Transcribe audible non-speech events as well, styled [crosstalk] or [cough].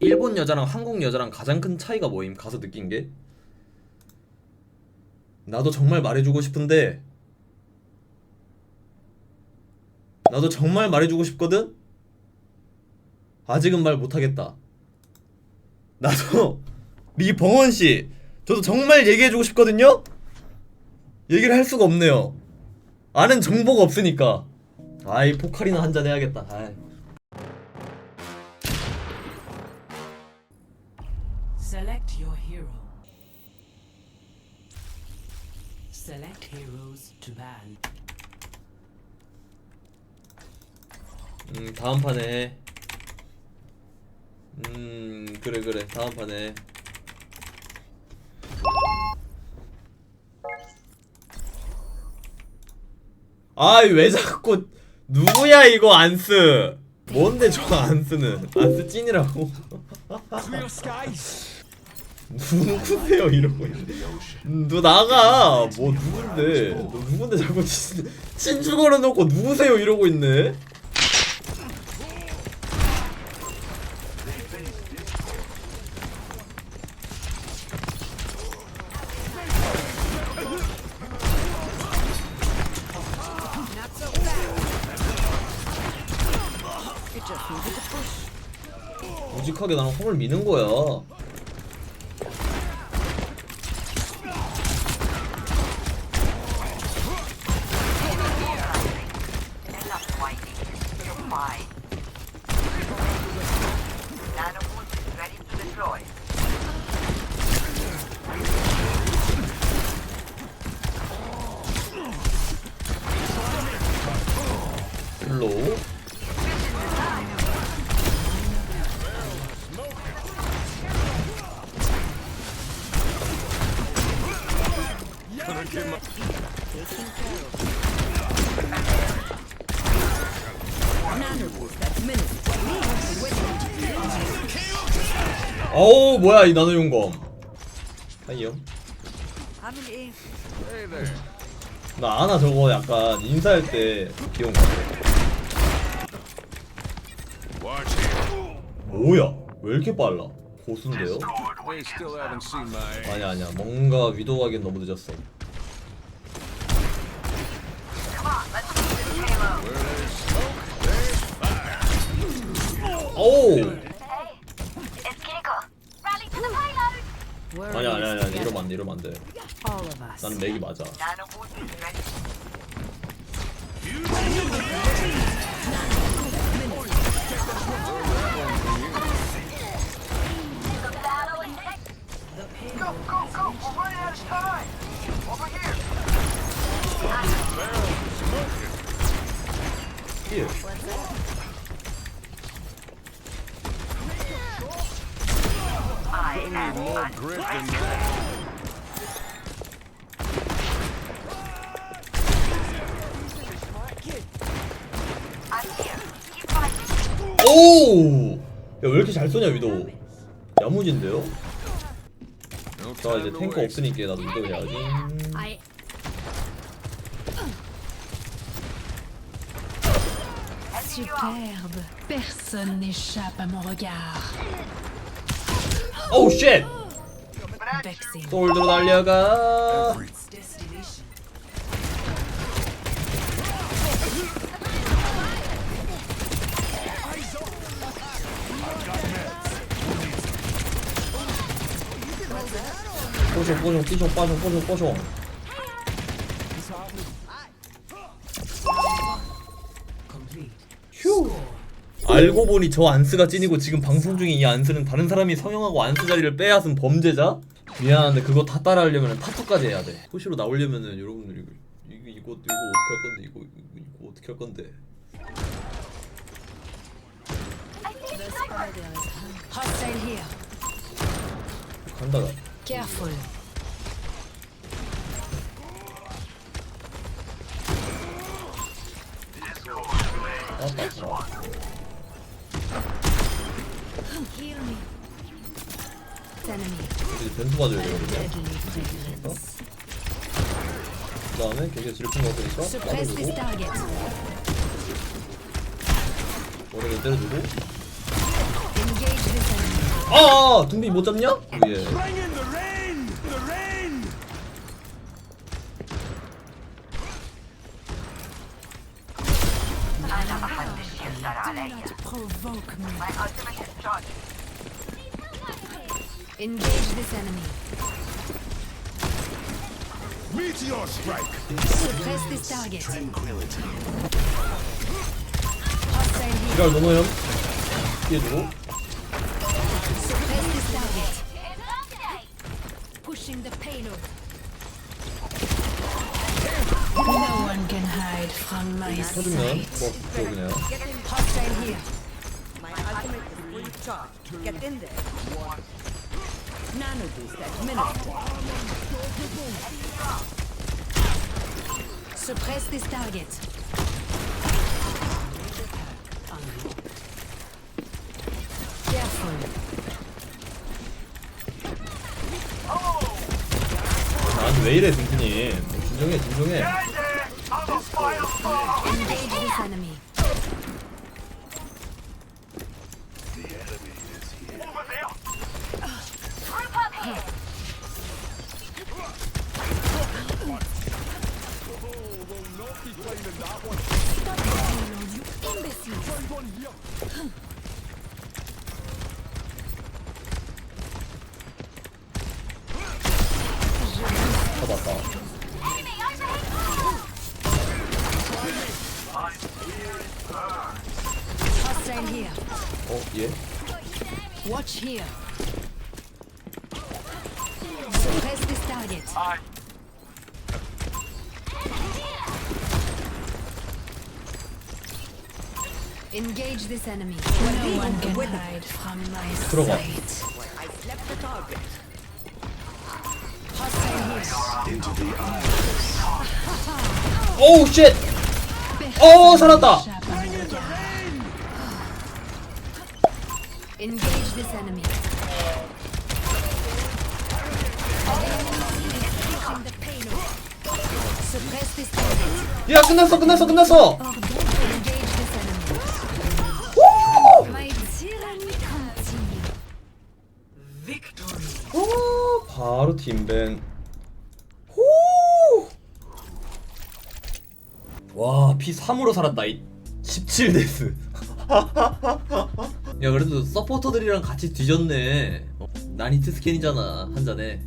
일본 여자랑 한국 여자랑 가장 큰 차이가 뭐임? 가서 느낀 게 나도 정말 말해주고 싶은데 나도 정말 말해주고 싶거든? 아직은 말 못하겠다 나도 [laughs] 리벙원씨 저도 정말 얘기해주고 싶거든요? 얘기를 할 수가 없네요 아는 정보가 없으니까 아이 포칼이나 한 잔 해야겠다 아이. Select your hero. Select heroes to ban. 음 다음 판에 해. 음 그래 그래 다음 판에 아이 왜 자꾸 누구야 이거 안쓰 뭔데 저 안쓰는 안쓰 찐이라고 누구세요? 이러고 너 나가. 뭐 누군데? 너 누군데 자꾸 친, 친추 걸어놓고 누구세요? 이러고 있네. 무직하게 나는 홈을 미는 거야. 어우 뭐야 이 나노 용검. 아니요. 나 아나 저거 약간 인사할 때 귀여운 거. 뭐야? 왜 이렇게 빨라? 고수인데요? 아니야 아니야 뭔가 위도하기엔 너무 늦었어. 오! 아니야 아니야 is 아니야 이러면 안돼 이러면 안 돼. all of us. 나는 맥이 맞아. Nanoboot 오! 야 왜 이렇게 잘 쏘냐 위도? 야무진데요? 자 이제 탱커. 없으니까 나도 위도 해야지. Superbe. Personne n'échappe à mon regard. 오우 쉣! 솔드로 달려가. destination. 뽀숑 뽀숑 삐숑 빠숑 뽀숑 뽀숑. 알고 보니 저 안스가 찐이고 지금 방송 중인 이 안스는 다른 사람이 성형하고 안스 자리를 빼앗은 범죄자? 미안한데 그거 다 따라하려면 타투까지 해야 돼. 토시로 나오려면은 여러분들 이거 이거 이거 이거 어떻게 할 건데 이거 이거, 이거 어떻게 할 건데? Hostile here. 간다가. 왔다. 이제 변수 봐줘야 되거든요. 그 다음에 Suppress this 빠져주고 target. 머리를 때려주고. 아, 둥비 못 잡냐? 예. Provoke me. My ultimate is charged. Engage this enemy. Meteor strike. Suppress this target. Tranquility. Hostile heal. Get Geliyor. Suppress this target. Pushing the payload. No one can hide from my sight. Get ya. Korktum ya. Hostile here. My ultimate is fully charged. Get in there. Suppress this target. Careful. 나한테 왜 이래 둥순이 진정해 진정해. Engage this enemy. 잡았다 Hostile here. 어? 얘? Watch here. Suppress this target. I Engage this enemy. No one can hide from my 들어가. sight. I slept the target. 오우 쉣! 어 살았다! Engage this enemy. Suppress this target. 야 끝났어 끝났어 끝났어! Engage this enemy. My tyranny continue. Victory. 어 바로 팀벤 와 P3으로 살았다. 이 17데스. [laughs] 야 그래도 서포터들이랑 같이 뒤졌네. 어, 나니트 스캔이잖아 한 잔에